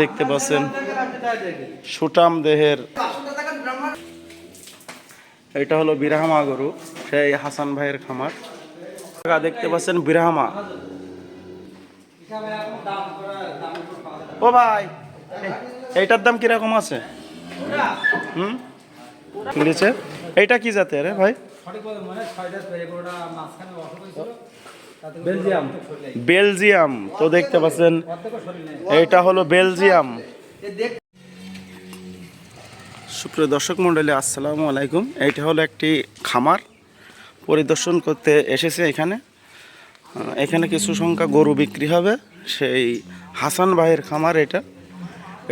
দেখতে পাচ্ছেন সুটাম দেহের। এটা হলো বিরাহামা গরু, সেই হাসান ভাইয়ের খামার। দেখতে পাচ্ছেন বিরাহামা। ও ভাই, এইটার দাম কীরকম আছে? হুম? তুলেছে এইটা কি জাতের ভাই? বেলজিয়াম। বেলজিয়াম তো দেখতে পাচ্ছেন এটা হলো বেলজিয়াম। সুপ্রিয় দর্শক মণ্ডলী আসসালামু আলাইকুম। এইটা হলো একটি খামার পরিদর্শন করতে এসেছে এখানে। এখানে কিছু সংখ্যা গরু বিক্রি হবে। সেই হাসান ভাইয়ের খামার এটা।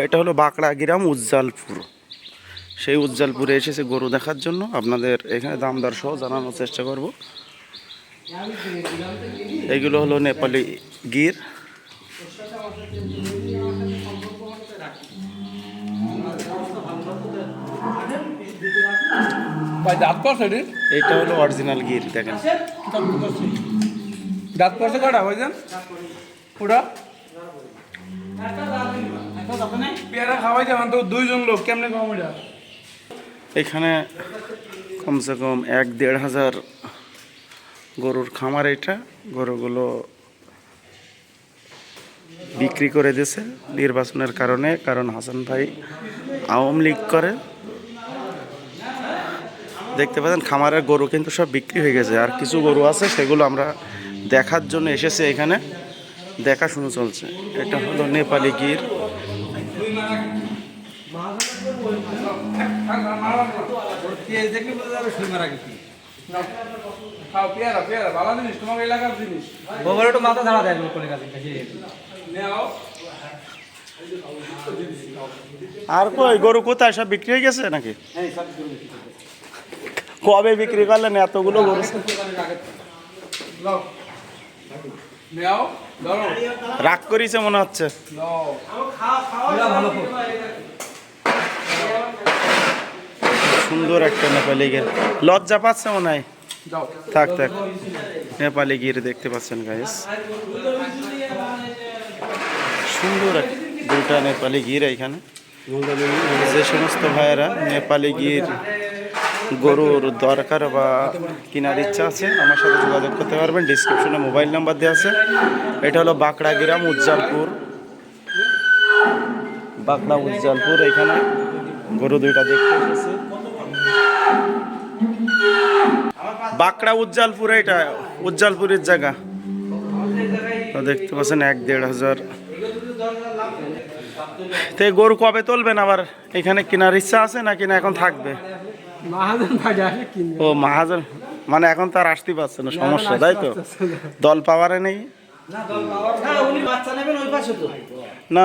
এটা হলো বাঁকড়া গ্রাম উজ্জালপুর সেই উজ্জালপুরে এসেছে গরু দেখার জন্য। আপনাদের এখানে দাম দর সহ জানানোর চেষ্টা করব। এগুলো হলো নেপালি গির। এটা? হলো অরিজিনাল গির দেখেন। দাঁত করছে কটা ভাইজান? ওটা? পেয়ারা খাওয়াই যাবেন তো দুইজন লোক কেমনে খাওয়া এখানে কমসে কম এক দেড় হাজার গরুর খামার এটা। গরুগুলো বিক্রি করে দিয়েছে নির্বাচনের কারণে, কারণ হাসান ভাই আওয়ামী লীগ করে। দেখতে পাচ্ছেন, খামারের গরু কিন্তু সব বিক্রি হয়ে গেছে। আর কিছু গরু আছে, সেগুলো আমরা দেখার জন্য এসেছে এখানে। দেখাশুনো চলছে। এটা হলো নেপালি গির। দেখলে খাও পেয়ারা পেয়ারা ভালো জিনিস তোমার এলাকার জিনিস। গোবর একটু মাথা ধারা দেয় লোকের কাছে আর কই গরু কোথায় সব বিক্রি হয়ে গেছে নাকি? কবে বিক্রি করলেন এতগুলো গরু? রাগ করিছে মনে হচ্ছে। সুন্দর একটা নেপালি গির লজ্জা পাচ্ছে মনে হয়? থাক থাক। নেপালি গির দেখতে পাচ্ছেন গাইস সুন্দর দুটা নেপালি গির এখানে। যে সমস্ত ভাইয়েরা নেপালি গির গরুর দরকার বা কেনার ইচ্ছা আছে আমার সাথে যোগাযোগ করতে পারবেন। ডিসক্রিপশনে মোবাইল নাম্বার দেওয়া আছে। এটা হলো বাঁকড়া গ্রাম উজ্জালপুর বাঁকড়া উজ্জ্বলপুর এখানে গরু দুইটা দেখতে এসেছি বাঁকড়া উজ্জালপুর এটা উজ্জালপুরের জায়গা। দেখতে পাচ্ছেন এক দেড় হাজার। তো এই গরু কবে তুলবেন আবার? এখানে কেনার ইচ্ছা আছে না এখন থাকবে? ও মাহাজন। মানে এখন তার আসতে পারছে না সমস্যা তাই তো? দল পাওয়ারে নেই? না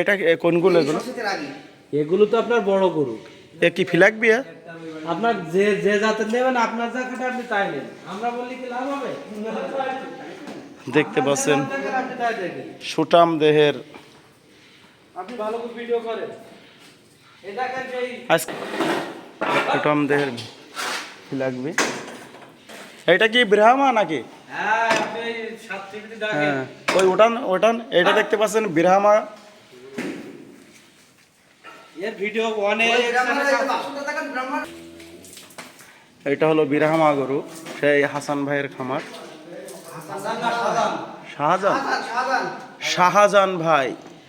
এটা কোনগুলো এগুলো? এগুলো তো আপনার বড় গরু। এ কি ফিলাক বিয়ে? আপনার যে যে জাতের নেবেন আপনার জায়গাটা আপনি তাই নেন আমরা বললি কি লাভ হবে? দেখতে পাচ্ছেন। সুটাম দেহের আপনি ভালো করে ভিডিও করেন। সুটাম দেহের এটা কি ব্রাহ্মা নাকি? হ্যাঁ ওই এটা দেখতে পাচ্ছেন ব্রাহ্মা। এর ভিডিও অনেক এটা হলো বিরাহমা গরু সেই হাসান ভাইয়ের খামার। শাহজাহান শাহজাহান ভাই।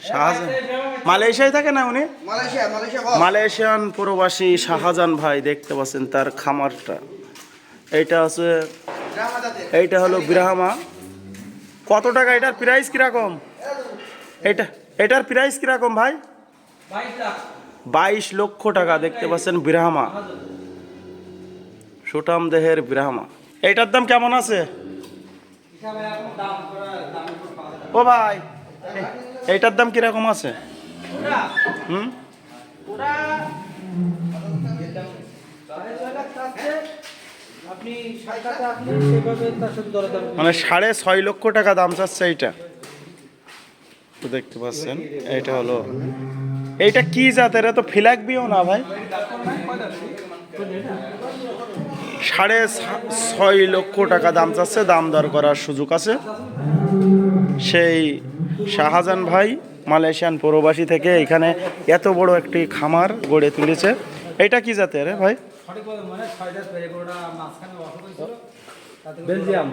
শাহজাহান মালয়েশিয়ায় থাকে না উনি? মালয়েশিয়ান প্রবাসী শাহজাহান ভাই দেখতে পাচ্ছেন তার খামারটা। এইটা আছে এইটা হলো বিরাহামা কত টাকা? এটার প্রাইস কীরকম? এটা এটার প্রাইস কীরকম ভাই? বাইশ লক্ষ টাকা দেখতে পাচ্ছেন বিরাহামা সুটাম দেহের বিরাহামা। এইটার দাম কেমন আছে? ও ভাই, এইটার দাম কীরকম আছে? হুম? মানে সাড়ে ছয় লক্ষ টাকা দাম চাচ্ছে এইটা। তো দেখতে পাচ্ছেন, এইটা হলো। এইটা কি জাতের? এত ফিলাক বিও না ভাই। সাড়ে ছয় লক্ষ টাকা দাম চাচ্ছে দাম দর করার সুযোগ আছে। সেই শাহজাহান ভাই মালয়েশিয়ান প্রবাসী থেকে এখানে এত বড় একটি খামার গড়ে তুলেছে। এটা কি জাতের রে ভাই? মানে বেলজিয়াম।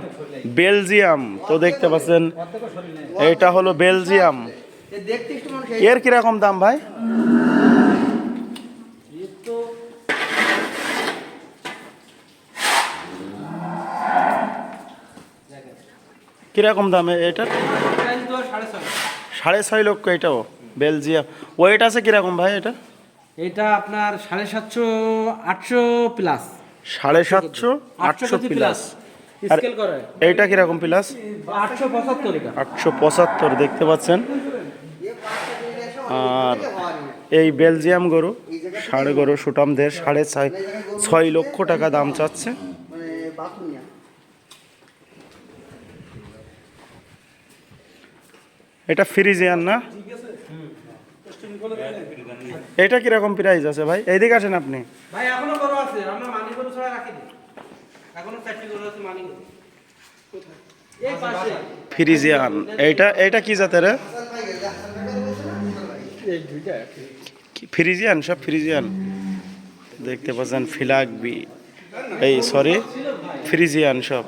বেলজিয়াম তো দেখতে পাচ্ছেন এটা হলো বেলজিয়াম। এর কীরকম দাম ভাই? কীরকম দামে এটার? সাড়ে ছয় লক্ষ এটাও বেলজিয়াম। ওয়েট আছে কীরকম ভাই এটা এটা আপনার সাড়ে সাতশো আটশো প্লাস। সাড়ে সাতশো আটশো প্লাস। এইটা কীরকম প্লাস? আটশো পঁচাত্তর আটশো পঁচাত্তর দেখতে পাচ্ছেন? আর এই বেলজিয়াম গরু সাড়ে গরু সুটামদের সাড়ে ছয় ছয় লক্ষ টাকা দাম চাচ্ছে মানে বাথরুমিয়া এটা ফ্রিজিয়ান না? এটা কীরকম প্রাইস আছে ভাই? এইদিকে আসেন আপনি। ফ্রিজিয়ান। এইটা এইটা কি জাতের? রে? ফ্রিজিয়ান? সব ফ্রিজিয়ান। দেখতে পাচ্ছেন ফিলাকবি। এই সরি ফ্রিজিয়ান সব।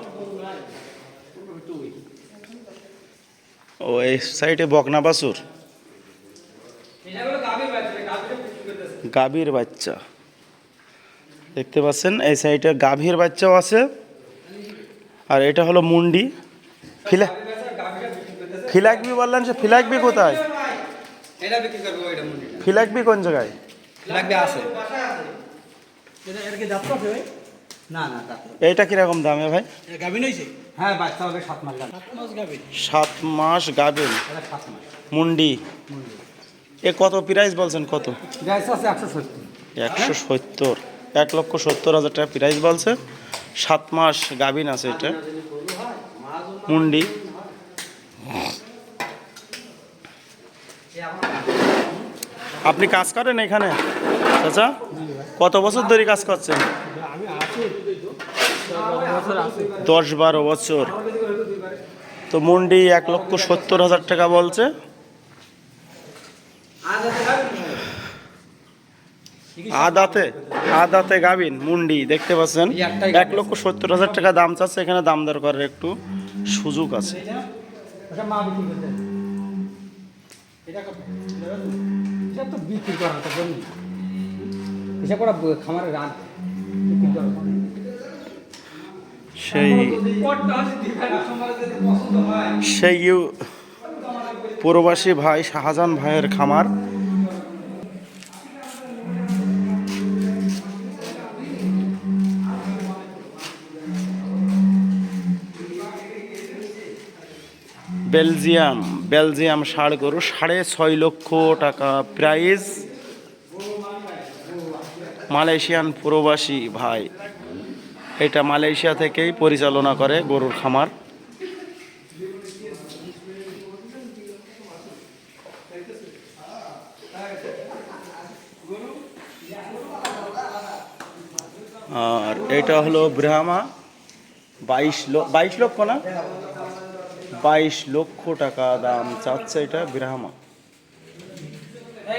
ও এই সাইডে বকনা বাসুর গাভীর বাচ্চা। দেখতে পাচ্ছেন এই সাইডে গাভীর বাচ্চাও আছে। আর এটা হলো মুন্ডি। ফিলা ফিলাকবি বললেন সে ফিলাকবি কোথায়? ফিলাকবি কোন জায়গায়? আছে। এটা এর কি দাঁত ভাই? না না দাঁত এইটা কীরকম দামে ভাই? হয়েছে হ্যাঁ বাচ্চা হবে সাত মাস গাভিন সাত মাস গাভিন গাবেন এটা সাত মাস। মুন্ডি? এ কত প্রাইস বলছেন কত? গাছ আছে একশো সত্তর। একশো সত্তর। এক লক্ষ সত্তর হাজার টাকা প্রাইস বলছে। সাত মাস গাবিন আছে এটা। মুন্ডি? আপনি কাজ করেন এখানে? চাচা? কত বছর ধরে কাজ করছেন? দশ বারো বছর। তো মুন্ডি এক লক্ষ সত্তর হাজার টাকা বলছে। আদাতে আদাতে গাবিন, মুন্ডি, দেখতে পাচ্ছেন? এক লক্ষ সত্তর হাজার টাকা দাম চাচ্ছে, এখানে দাম দর করার একটু সুযোগ আছে। বিক্রি করা রাত? সেই সেই প্রবাসী ভাই শাহজাহান ভাইয়ের খামার। বেলজিয়াম বেলজিয়াম ষাড় গরু, সাড়ে ছয় লক্ষ টাকা প্রাইজ মালয়েশিয়ান প্রবাসী ভাই। এটা মালয়েশিয়া থেকেই পরিচালনা করে গরুর খামার। আর এটা হলো ব্রাহ্মা, বাইশ বাইশ লক্ষ না? বাইশ লক্ষ টাকা দাম চাচ্ছে এটা ব্রাহ্মা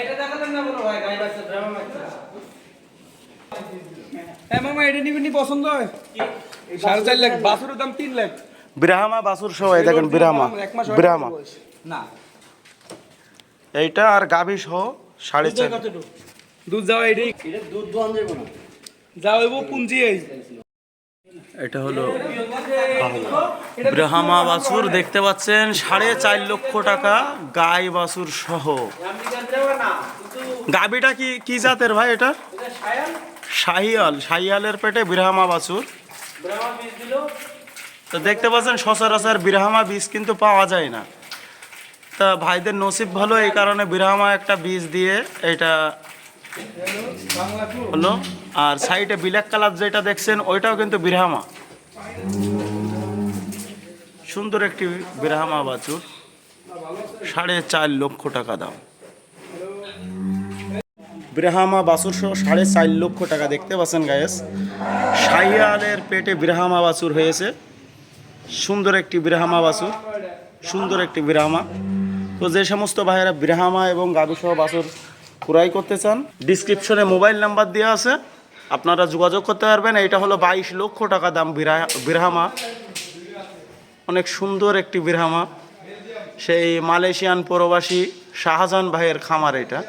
এটা দেখাতেন না বলো ভাই গাই বাচ্চা ব্রাহ্মণ বাচ্চা হ্যাঁ মামা এটা নিবি পছন্দ হয়? সাড়ে চার লাখ বাছুরের দাম তিন লাখ। ব্রাহ্মা বাসুর সবাই দেখেন ব্রাহ্মা ব্রাহ্মা। না। এইটা আর গাভী সহ সাড়ে চার। দুধ যাওয়া এটাই। দুধ দোয়ান যাব না। যাও পুঞ্জি এই। এটা হলো ব্রাহ্মা দেখতে পাচ্ছেন সাড়ে চার লক্ষ টাকা গাই বাছুর সহ। গাবিটা কি কি জাতের ভাই এটা? শাহিয়াল শাহিয়ালের পেটে ব্রাহ্মা বাছুর। তো দেখতে পাচ্ছেন সচরাচর ব্রাহ্মা বীজ কিন্তু পাওয়া যায় না। তা ভাইদের নসিব ভালো এই কারণে ব্রাহ্মা একটা বীজ দিয়ে এটা হলো। আর সাইডে ব্ল্যাক কালার যেটা দেখছেন ওইটাও কিন্তু ব্রাহ্মা। সুন্দর একটি ব্রাহ্মা বাছুর। সাড়ে চার লক্ষ টাকা দাম। ব্রাহ্মা বাছুর সহ সাড়ে চার লক্ষ টাকা দেখতে পাচ্ছেন গায়েস শাহিয়ালের পেটে ব্রাহ্মা বাসুর হয়েছে। সুন্দর একটি ব্রাহ্মা বাছুর, সুন্দর একটি ব্রাহ্মা। তো যে সমস্ত ভাইয়েরা ব্রাহ্মা এবং গাভী সহ বাছুর ক্রয় করতে চান ডিসক্রিপশনে মোবাইল নাম্বার দেওয়া আছে। আপনারা যোগাযোগ করতে পারবেন। এটা হলো বাইশ লক্ষ টাকা দাম বিরা- ব্রাহ্মা। অনেক সুন্দর একটি ব্রাহ্মা। সেই মালয়েশিয়ান প্রবাসী শাহজাহান ভাইয়ের খামার এটা।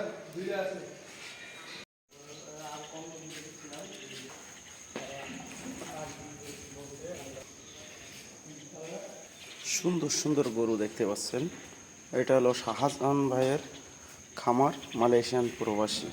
সুন্দর সুন্দর গরু দেখতে পাচ্ছেন। এটা হলো শাহাজান ভাইয়ের খামার মালয়েশিয়ান প্রবাসী।